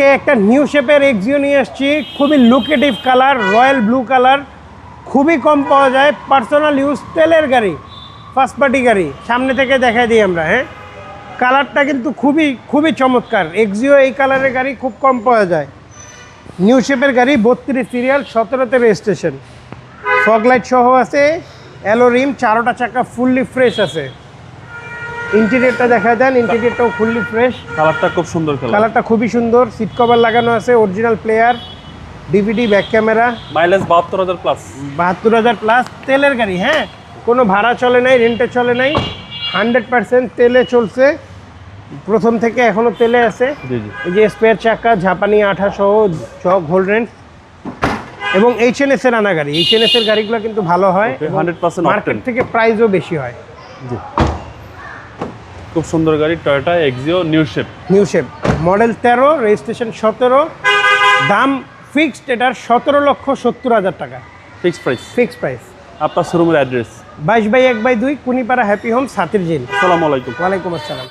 আজকে একটা নিউ শেপের এক্সিও নিয়ে আসছি খুবই lucrative colour royal blue colour খুবই কম পাওয়া যায়। পার্সোনাল ইউজ তেলের গাড়ি ফার্স্ট পার্টি গাড়ি। সামনে থেকে দেখাই দিই আমরা হ্যাঁ? কালারটা কিন্তু খুবই খুবই চমৎকার। এক্সিও এই কালারের গাড়ি খুব কম পাওয়া যায়। নিউ শেপের গাড়ি, বত্রিশ সিরিয়াল সতেরোতে রেজিস্ট্রেশন ফগ লাইট সহ আছে অ্যালো রিম চারোটা চাকা ফুললি ফ্রেশ আছে। ইন্টেরিয়রটা দেখা দেন ইন্টেরিয়রটাও ফুললি ফ্রেশ কালারটা খুব সুন্দর কালারটা খুবই সুন্দর সিট কভার লাগানো আছে original player DVD back camera mileage বাহাত্তর হাজার প্লাস বাহাত্তর হাজার প্লাস তেলের গাড়ি হ্যাঁ? কোনো ভাড়া চলে নাই রেন্টে চলে নাই। হান্ড্রেড পার্সেন্ট তেলে চলছে। প্রথম থেকে এখনও তেলে আছে। এই যে স্পেয়ার চাকা ঝাপানি আঠা সহ চক হোল্ডেন্স এবং এইচ এন এস এর আনা গাড়ি। এইচ এন এস এর গাড়িগুলো কিন্তু ভালো হয়। Okay, 100% মার্কেট থেকে প্রাইসও বেশি হয়। জি। খুব সুন্দর গাড়ি Toyota Axio new shape new shape model তেরো রেজিস্ট্রেশন সতেরো। দাম ফিক্সড এটার সতেরো লক্ষ সত্তর হাজার টাকা। ফিক্সড প্রাইস ফিক্সড প্রাইস আপনার শোরুমের অ্যাড্রেস বাইশ বাই এক বাই দুই কুনিপাড়া হ্যাপি হোম সাতির জিল। আসসালামু আলাইকুম। ওয়ালাইকুম আসসালাম।